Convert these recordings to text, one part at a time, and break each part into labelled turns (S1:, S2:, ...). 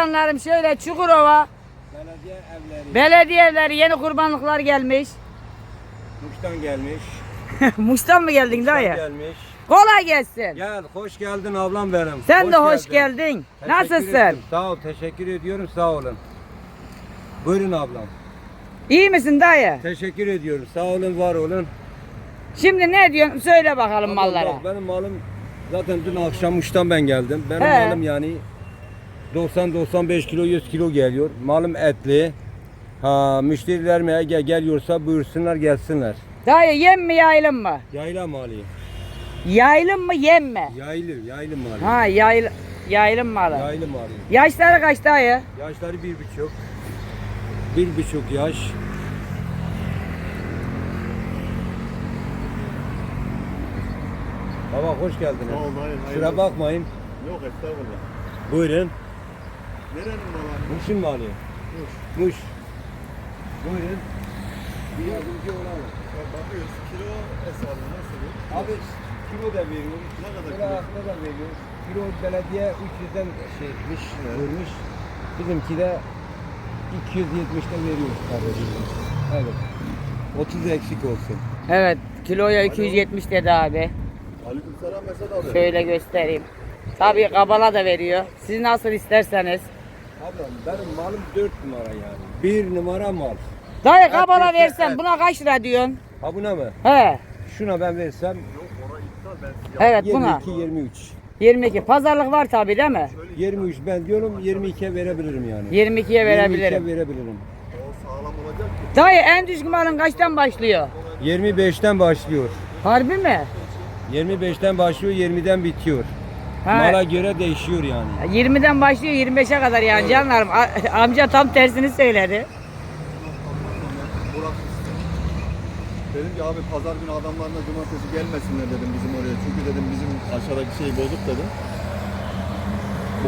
S1: Canlarım şöyle Çukurova
S2: Belediye evleri.
S1: belediye evleri yeni kurbanlıklar gelmiş.
S2: Muş'tan gelmiş.
S1: Muş'tan mı geldin
S2: Muş'tan
S1: dayı?
S2: gelmiş.
S1: Kolay gelsin.
S2: Gel hoş geldin ablam benim.
S1: Sen de hoş geldin.
S2: Teşekkür
S1: Nasılsın?
S2: ettim. Sağ ol teşekkür ediyorum sağ olun. Buyurun ablam.
S1: İyi misin dayı?
S2: Teşekkür ediyorum sağ olun var olun.
S1: Şimdi ne diyorsun? Söyle bakalım
S2: Ablam
S1: mallara.
S2: bak, Benim malım zaten dün akşam Muş'tan ben geldim. Benim
S1: He.
S2: malım yani 90-95 kilo 100 kilo geliyor. Malım etli. Ha müşteriler mi gel geliyorsa buyursunlar gelsinler.
S1: Dayı yem mi yaylım mı?
S2: Yayla malı.
S1: Yaylım mı yem mi?
S2: Yaylı, yaylı malı.
S1: Ha yayl yaylım malı.
S2: Yaylı malı.
S1: Yaşları kaç dayı?
S2: Yaşları bir buçuk. Bir buçuk yaş. Baba hoş geldiniz.
S3: Hayırlı
S2: Kusura
S3: olsun.
S2: bakmayın.
S3: Yok estağfurullah.
S2: Buyurun.
S3: Nerenin malı?
S2: Muş'un malı.
S3: Muş.
S2: Muş. Buyurun. Bir yardımcı olalım.
S3: Ya bakıyoruz kilo hesabı nasıl?
S2: Abi kilo da veriyoruz.
S3: Ne kadar
S2: Kilo
S3: kilo?
S2: da veriyoruz. Kilo belediye 300'den şeymiş, vermiş. Bizimki de 270'ten veriyoruz kardeşim. Evet. 30 eksik olsun.
S1: Evet kiloya 270 dedi abi.
S3: Aleykümselam Mesut abi.
S1: Şöyle göstereyim. Tabii kabala da veriyor. Siz nasıl isterseniz.
S2: Ablam benim malım 4 numara yani. 1 numara mal.
S1: Dayı kabala versen buna kaç lira diyorsun?
S2: Ha buna mı?
S1: He.
S2: Şuna ben versem
S3: Yok ona iptal ben ya.
S1: Evet buna.
S2: 22 23.
S1: 22. Pazarlık var tabii değil mi?
S2: 23 ben diyorum 22'ye verebilirim yani.
S1: 22'ye
S2: 22'ye
S1: verebilirim.
S2: verebilirim.
S3: O sağlam olacak ki.
S1: Dayı en düşük malın kaçtan başlıyor?
S2: 25'ten başlıyor.
S1: Harbi mi?
S2: 25'ten başlıyor 20'den bitiyor.
S1: Ha.
S2: Mala göre değişiyor yani.
S1: 20'den başlıyor 25'e kadar yani canlarım. A- amca tam tersini söyledi.
S3: Dedim ki abi pazar günü adamlarla cumartesi gelmesinler dedim bizim oraya. Çünkü dedim bizim aşağıdaki şey bozuk dedim.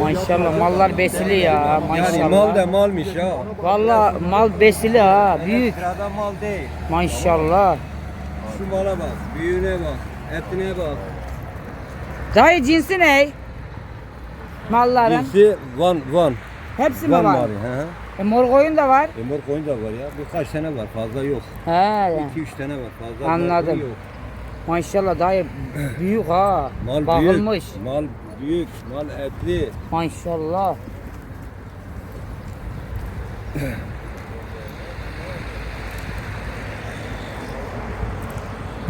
S1: Maşallah mallar besili ya maşallah.
S2: Yani mal da malmış ha.
S1: Valla mal besili ha büyük.
S2: Sırada mal değil.
S1: Maşallah.
S2: Şu mala bak, büyüğüne bak, etine bak.
S1: Dayı cinsi ne? Malların.
S2: Birisi van van.
S1: Hepsi mi
S2: Van
S1: var?
S2: He.
S1: E, mor koyun da var.
S2: E, mor koyun da var ya. Birkaç tane var, fazla yok.
S1: He.
S2: 2-3 tane var, fazla
S1: Anladım.
S2: yok.
S1: Maşallah dayı büyük ha.
S2: Mal
S1: Bakılmış.
S2: büyük, mal büyük, mal etli.
S1: Maşallah.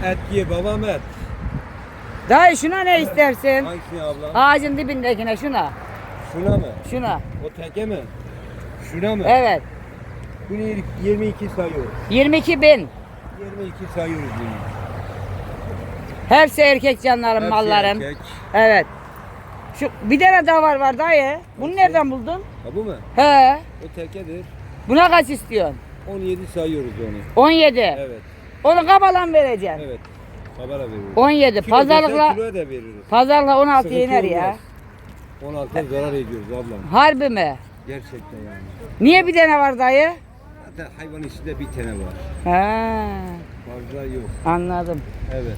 S2: Et ye babam et.
S1: Dayı şuna ne istersin?
S2: Hangisini abla?
S1: Ağacın dibindekine şuna.
S2: Şuna mı?
S1: Şuna.
S2: O teke mi? Şuna mı?
S1: Evet.
S2: Bunu 22 sayıyoruz.
S1: 22 bin.
S2: 22 sayıyoruz bunu.
S1: Hepsi erkek canlarım
S2: Hepsi
S1: mallarım.
S2: erkek.
S1: Evet. Şu bir tane daha var var dayı. Bunu nereden buldun?
S2: Ha bu mu?
S1: He.
S2: O tekedir.
S1: Buna kaç istiyorsun?
S2: 17 sayıyoruz onu.
S1: 17.
S2: Evet.
S1: Onu kabalan vereceksin.
S2: Evet. Kabara veriyoruz.
S1: 17.
S2: Kilo desen
S1: Pazarlıkla
S2: da veririz.
S1: pazarlıkla 16
S2: Sıkıntı
S1: iner ya.
S2: olmaz. 16'ya zarar ediyoruz ablam.
S1: Harbi mi?
S2: Gerçekten yani.
S1: Niye bir tane var dayı?
S2: Zaten hayvan içinde bir tane var.
S1: He.
S2: Fazla yok.
S1: Anladım.
S2: Evet.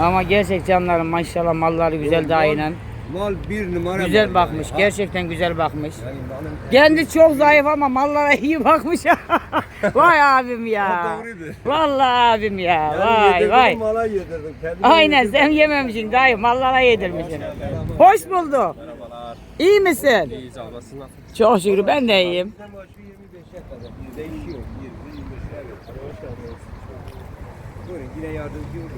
S1: Ama gerçek canlarım maşallah malları güzel dayının.
S2: Mal bir numara
S1: Güzel
S2: mal
S1: bakmış.
S2: yani. Ha,
S1: Gerçekten güzel bakmış.
S2: Yani malın
S1: Kendi çok zayıf ama mallara iyi bakmış. vay abim ya. Vallahi abim ya. Vay vay.
S2: Mala yedirdim. Kendime
S1: Aynen sen yememişsin dayı mallara yedirmişsin. Hoş bulduk. İyi misin?
S2: İyiyiz ablasın?
S1: Çok şükür ben de iyiyim.
S2: Bizden başı 25'e kadar. Değişiyor. 20, 25 evet. Hoş geldiniz. Buyurun yine yardımcı olun.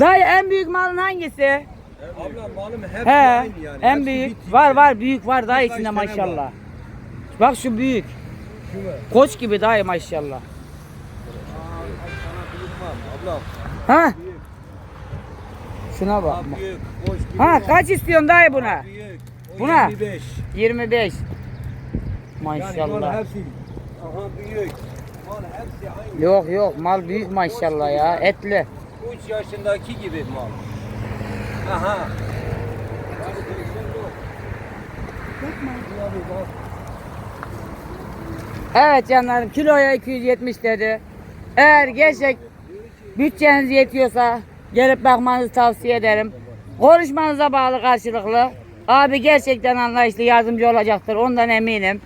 S1: Dayı en büyük malın hangisi?
S2: Abla malım hepsi
S1: He,
S2: aynı yani.
S1: en
S2: Hepsi
S1: büyük. Var var büyük var dayı
S2: Birkaç
S1: içinde
S2: tane
S1: maşallah.
S2: var.
S1: Bak şu büyük.
S2: Şu mu?
S1: Koç gibi dayı maşallah.
S2: Aa, sana büyük var. Abla
S1: Ha?
S2: büyük.
S1: Şuna bak.
S2: Ha, büyük. Boş gibi
S1: Ha
S2: var.
S1: kaç istiyorsun dayı buna?
S2: Büyük. O
S1: Buna?
S2: 25.
S1: 25.
S2: Yani
S1: Maşallah.
S2: hepsi. Aha büyük. Mal hepsi aynı.
S1: Yok yok mal büyük maşallah ya etli.
S2: 3 yaşındaki gibi mal. Aha.
S1: Evet canlarım kiloya 270 dedi. Eğer gerçek bütçeniz yetiyorsa gelip bakmanızı tavsiye ederim. Konuşmanıza bağlı karşılıklı. Abi gerçekten anlayışlı yardımcı olacaktır ondan eminim.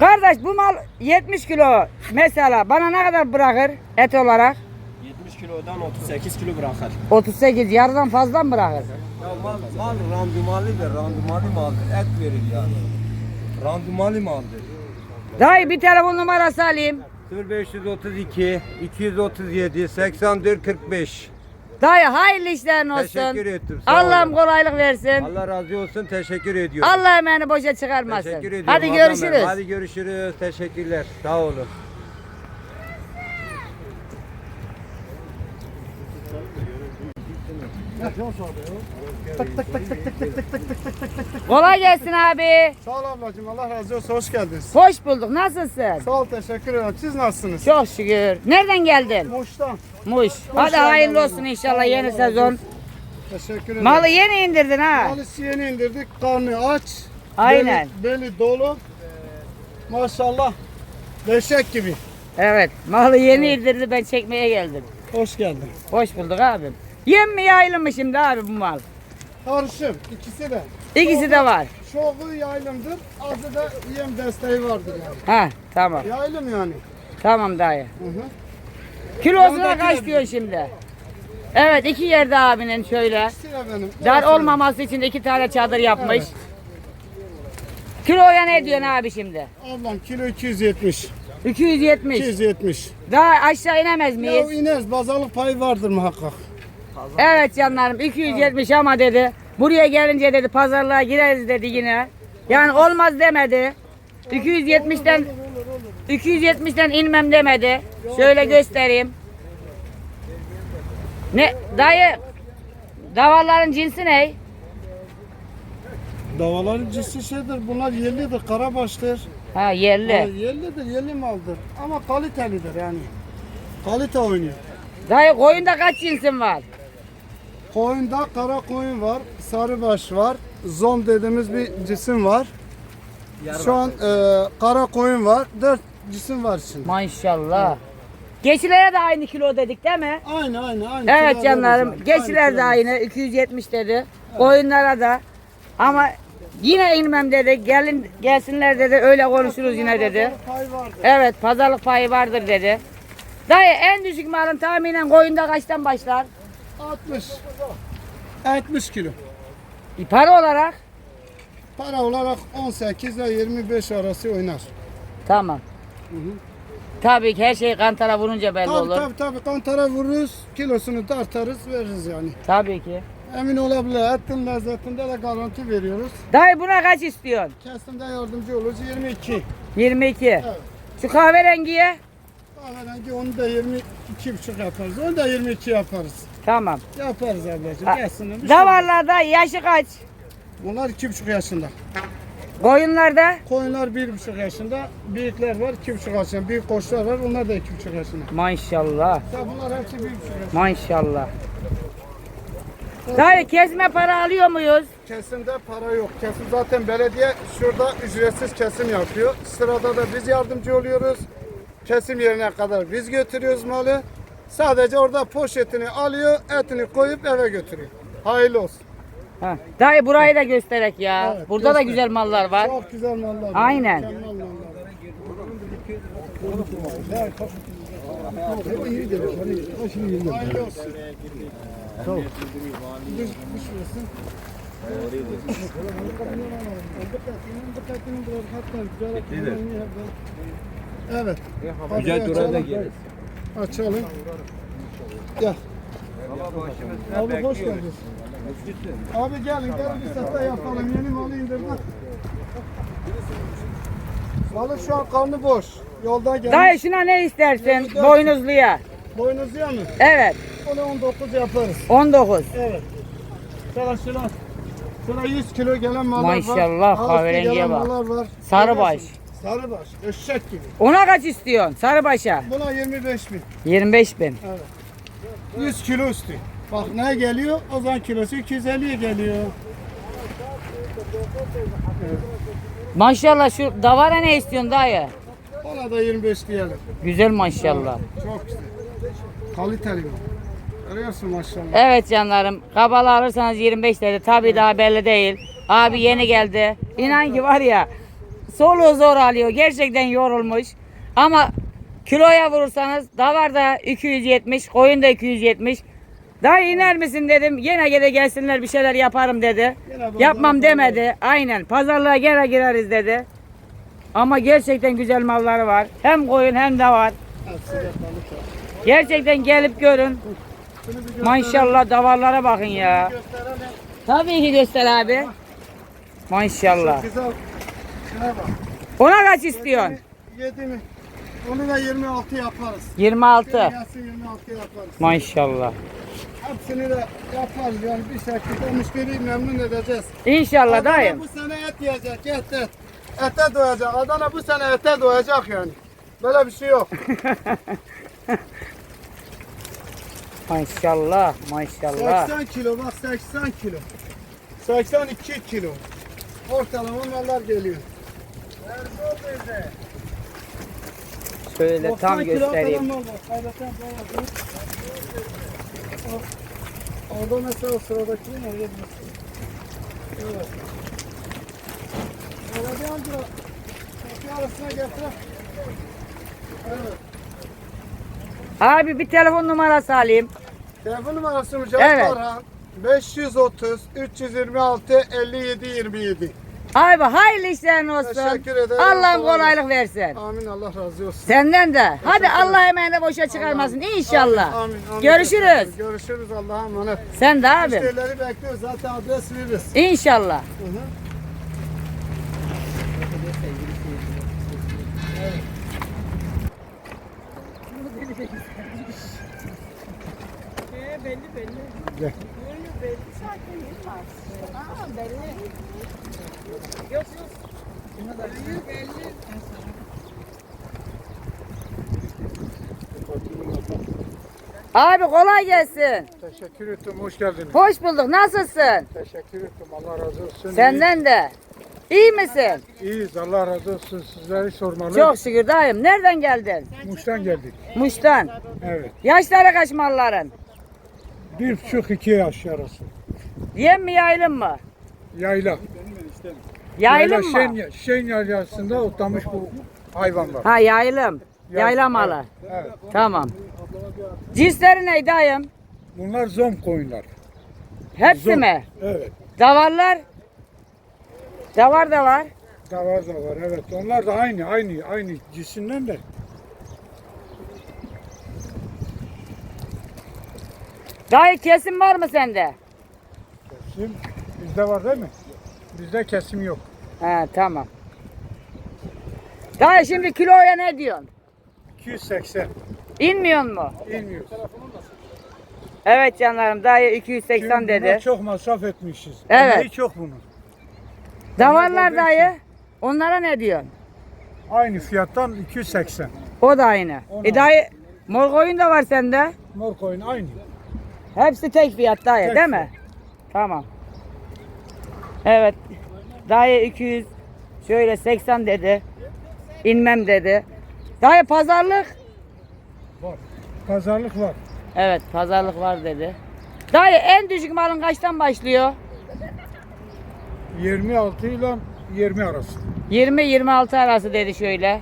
S1: Kardeş bu mal 70 kilo mesela bana ne kadar bırakır et olarak?
S2: 70 kilodan 38 kilo bırakır.
S1: 38 yarıdan fazla mı bırakır?
S2: Ya mal, mal randımanlıdır, randımanlı maldır. Et verir yani. Randımanlı maldır.
S1: Dayı bir telefon numarası alayım.
S2: 0532 237 84 45
S1: Dayı hayırlı işlerin olsun.
S2: Teşekkür ettim, sağ
S1: Allah'ım
S2: olun.
S1: kolaylık versin.
S2: Allah razı olsun. Teşekkür ediyorum.
S1: Allah emeğini boşa çıkarmasın.
S2: Teşekkür ediyorum.
S1: Hadi görüşürüz.
S2: Hadi görüşürüz. Teşekkürler. Sağ olun.
S1: Kolay gelsin abi.
S4: Sağ ol ablacığım Allah razı olsun hoş geldiniz.
S1: Hoş bulduk. Nasılsın?
S4: Sağ ol teşekkür ederim. Siz nasılsınız?
S1: Çok şükür. Nereden geldin?
S4: Muş'tan.
S1: Muş. Hadi hayırlı olsun inşallah yeni sezon.
S4: Teşekkür ederim.
S1: Malı yeni indirdin ha.
S4: Malı yeni indirdik. Karnı aç.
S1: Aynen.
S4: Beli, beli dolu. Maşallah. Beşek gibi.
S1: Evet. Malı yeni indirdi ben çekmeye geldim.
S4: Hoş geldin.
S1: Hoş bulduk abim. Yem mi yaylı mı şimdi abi bu mal?
S4: Karışım. ikisi de.
S1: İkisi de var.
S4: Çoğu yaylımdır. Azı da yem desteği vardır yani.
S1: Ha tamam.
S4: Yaylım yani.
S1: Tamam dayı.
S4: Hı hı.
S1: Kilosuna kaç diyor şimdi? Evet iki yerde abinin şöyle. Dar olmaması için iki tane çadır yapmış. Kiloya ne diyorsun abi şimdi?
S4: Ablam kilo 270.
S1: 270.
S4: 270.
S1: Daha aşağı inemez
S4: Ya
S1: miyiz?
S4: iner. Bazalık payı vardır muhakkak.
S1: Evet canlarım 270 ama dedi. Buraya gelince dedi pazarlığa gireriz dedi yine. Yani olmaz demedi. 270'ten 270'ten inmem demedi. Şöyle göstereyim. Ne dayı davarların cinsi ne?
S4: Davaların cinsi şeydir. Bunlar yerlidir. Karabaş'tır.
S1: Ha
S4: Ha,
S1: yerli.
S4: yerlidir, yerli maldır. Ama kalitelidir yani. Kalite oynuyor.
S1: Dayı koyunda kaç cinsin var?
S4: Koyunda kara koyun var, sarıbaş var, zom dediğimiz bir cisim var. Şu an e, kara koyun var, dört cisim var içinde.
S1: Maşallah. Geçilere de aynı kilo dedik değil mi?
S4: Aynı aynı aynı.
S1: Evet canlarım. Geçiler de aynı 270 dedi. Koyunlara da. Ama yine inmem dedi. Gelin gelsinler dedi. Öyle konuşuruz yine dedi.
S4: Pay vardır.
S1: Evet pazarlık payı vardır dedi. Dayı en düşük malın tahminen koyunda kaçtan başlar?
S4: 60. 60 kilo.
S1: E, Para olarak?
S4: Para olarak 18 ile 25 arası oynar.
S1: Tamam. Tabii ki her şey kantara vurunca belli
S4: Tabii
S1: olur.
S4: tabii tabii kantara vururuz, kilosunu tartarız, veririz yani.
S1: Tabii ki.
S4: Emin olabilir, etin lezzetinde de garanti veriyoruz.
S1: Dayı buna kaç istiyorsun?
S4: Kesimde yardımcı oluruz 22.
S1: 22.
S4: Evet.
S1: Şu kahverengiye?
S4: Kahverengi onu da 22 buçuk yaparız. Onu da 22 yaparız.
S1: Tamam.
S4: Yaparız ablacığım.
S1: Ha.
S4: Bir şey
S1: Davarlarda yaşı kaç?
S4: Bunlar iki buçuk yaşında.
S1: Koyunlarda?
S4: Koyunlar bir buçuk yaşında. Büyükler var iki buçuk yaşında. Büyük koçlar var. Onlar da iki buçuk yaşında.
S1: Maşallah.
S4: Ya bunlar hepsi bir buçuk yaşında.
S1: Maşallah. Dayı kesme para alıyor muyuz?
S4: Kesimde para yok. Kesim zaten belediye şurada ücretsiz kesim yapıyor. Sırada da biz yardımcı oluyoruz. Kesim yerine kadar biz götürüyoruz malı. Sadece orada poşetini alıyor, etini koyup eve götürüyor. Hayırlı olsun.
S1: Ha. Dayı burayı da gösterek ya.
S4: Evet,
S1: Burada da
S4: göster.
S1: güzel mallar var.
S4: Çok güzel mallar. var.
S1: Aynen.
S4: Mükemmel mallar. Hayırlı olsun. Tamam. Düş, düşmesin. Evet.
S2: Güzel dura da gelir.
S4: Açalım. Gel. Abi hoş geldin. Abi gelin gelin bir sette yapalım. Yeni malı indirdik. Balık şu an karnı boş. Yoldan gelmiş.
S1: Dayı şuna ne istersin? Boynuzluya.
S4: Boynuzluya mı?
S1: Evet.
S4: Onu 19 yaparız.
S1: 19.
S4: Evet. Şöyle şuna. Şuna 100 kilo gelen mallar var.
S1: Maşallah,
S4: Ağustos
S1: kahverengiye
S4: gelen
S1: bak.
S4: mallar var.
S1: Sarıbaş.
S4: Görüyorsun. Sarıbaş. Eşek gibi.
S1: Ona kaç istiyorsun? Sarıbaş'a.
S4: Buna 25 bin.
S1: 25 bin.
S4: 100 kilo üstü. Bak ne geliyor? O zaman kilosu 250'ye geliyor.
S1: Maşallah şu davara ne istiyorsun dayı?
S4: Ona da 25 diyelim.
S1: Güzel maşallah.
S4: Çok güzel. Kaliteli bu. Görüyorsun maşallah.
S1: Evet canlarım. Kabalı alırsanız 25 dedi. Tabii daha belli değil. Abi yeni geldi. İnan ki var ya soluğu zor alıyor. Gerçekten yorulmuş. Ama kiloya vurursanız davar da 270, koyun da 270. Daha iner misin dedim. Yine gene gelsinler bir şeyler yaparım dedi. Yapmam demedi. Aynen. Pazarlığa gene gireriz dedi. Ama gerçekten güzel malları var. Hem koyun hem de var. Gerçekten gelip görün. Maşallah davarlara bakın ya. Tabii ki göster abi. Maşallah. Ona kaç istiyorsun?
S4: 7 mi? Onu da 26 yaparız.
S1: 26.
S4: Gelsin 26 yaparız.
S1: Maşallah.
S4: Hepsini de yaparız yani bir şekilde müşteriyi memnun edeceğiz.
S1: İnşallah
S4: Adana
S1: dayım.
S4: bu sene et yiyecek, et et. Ete doyacak. Adana bu sene ete doyacak yani. Böyle bir şey yok.
S1: Maşallah. Maşallah.
S4: 80 kilo bak 80 kilo. 82 kilo. Ortalama mallar geliyor.
S1: Şöyle
S4: 90
S1: tam
S4: kilo falan
S1: göstereyim.
S4: mal var. Kaybeten bayağı büyük. Orada mesela o sıradaki ne? Evet. Öyle bir amca kapı arasına getir. Evet.
S1: Abi bir telefon numarası alayım.
S4: Telefon numarası Mücahit
S1: Evet.
S4: Orhan 530 326 57 27.
S1: Abi hayırlı işlerin olsun.
S4: Teşekkür ederim.
S1: Allah'ım
S4: Kolay
S1: kolaylık versin.
S4: Amin Allah razı olsun.
S1: Senden de. Hadi Allah emeğini boşa çıkarmasın inşallah.
S4: Amin, amin.
S1: Görüşürüz.
S4: Görüşürüz Allah'a emanet.
S1: Sen de abi.
S4: Müşterileri bekliyoruz zaten adres veririz.
S1: İnşallah.
S4: Hı hı.
S1: Abi kolay gelsin.
S4: Teşekkür ettim. Hoş geldiniz.
S1: Hoş bulduk. Nasılsın?
S4: Teşekkür ettim. Allah razı olsun.
S1: Senden de. İyi misin?
S4: İyiyiz. Allah razı olsun. Sizleri sormalı.
S1: Çok şükür dayım. Nereden geldin?
S4: Muş'tan geldik.
S1: Muş'tan.
S4: Evet.
S1: Yaşları kaç malların?
S4: Bir buçuk iki yaş arası.
S1: Yem mi yaylım mı?
S4: Yayla.
S1: Yaylım mı?
S4: Şen, Şen yaylasında otlamış bu hayvanlar.
S1: Ha yaylım. Yayla malı.
S4: Evet.
S1: Tamam. Cinsleri ne dayım?
S4: Bunlar zom koyunlar.
S1: Hepsi
S4: Zom.
S1: mi?
S4: Evet.
S1: Davarlar? Davar da var.
S4: Davar da var. Evet. Onlar da aynı. Aynı. Aynı cinsinden de.
S1: Dayı kesim var mı sende?
S4: Kesim bizde var değil mi? Bizde kesim yok.
S1: Ha tamam. Dayı şimdi kiloya ne diyorsun?
S4: 280.
S1: İnmiyor mu?
S4: İnmiyoruz.
S1: Evet canlarım dayı 280
S4: Çünkü
S1: dedi.
S4: çok masraf etmişiz.
S1: Evet.
S4: Emeği çok bunun.
S1: Davarlar
S4: olduğu
S1: dayı. Onlara ne diyorsun?
S4: Aynı fiyattan 280.
S1: O da aynı.
S4: On
S1: E dayı mor koyun da var sende.
S4: Mor koyun aynı.
S1: Hepsi tek fiyat dayı
S4: Tek
S1: değil mi? Tamam. Evet. Dayı 200 şöyle 80 dedi. İnmem dedi. Dayı pazarlık.
S4: Var. Pazarlık var.
S1: Evet pazarlık var dedi. Dayı en düşük malın kaçtan başlıyor?
S4: 26 ile 20 arası.
S1: 20-26 arası dedi şöyle.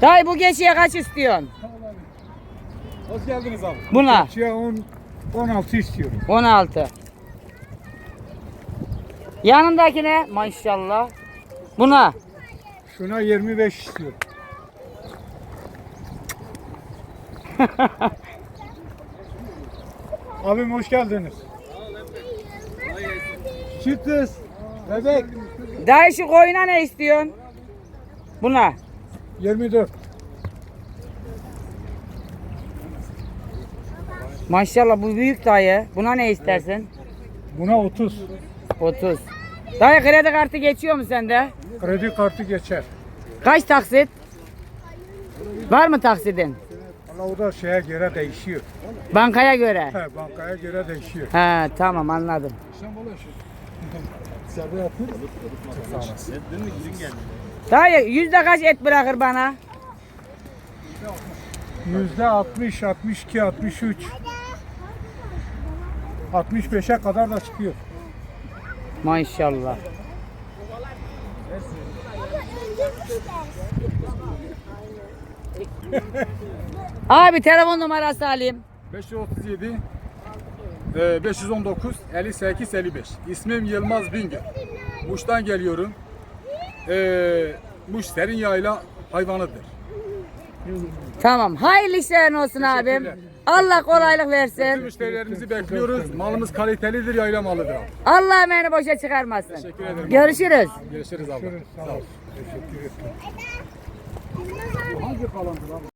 S1: Dayı bu geçiye kaç istiyorsun?
S3: Hoş geldiniz abi.
S1: Buna
S4: Şey 10 16 istiyorum.
S1: 16. Yanındakine maşallah. Buna
S4: Şuna 25 istiyorum. Abim hoş geldiniz. Süt kız. Bebek.
S1: Dayı şu koyuna ne istiyorsun? Buna.
S4: 24.
S1: Maşallah bu büyük dayı. Buna ne istersin?
S4: Buna 30.
S1: 30. Dayı kredi kartı geçiyor mu sende?
S4: Kredi kartı geçer.
S1: Kaç taksit? Var mı taksidin?
S4: Valla o da şeye göre değişiyor.
S1: Bankaya göre.
S4: He, bankaya göre değişiyor.
S1: He tamam anladım. Dayı yüzde kaç et bırakır bana?
S5: Yüzde 60, 62, 63. 65'e kadar da çıkıyor.
S1: Maşallah. Abi telefon numarası alayım.
S5: 537 e, 519 58 55. İsmim Yılmaz Bingöl. Muş'tan geliyorum. E, Muş serin yayla hayvanıdır.
S1: Tamam. Hayırlı işlerin olsun abim. Allah kolaylık
S5: Bütün
S1: versin.
S5: müşterilerimizi bekliyoruz. Malımız kalitelidir, yayla malıdır.
S1: Allah emeğini boşa çıkarmasın.
S5: Teşekkür ederim.
S1: Görüşürüz.
S5: Görüşürüz abi. Sağ ol.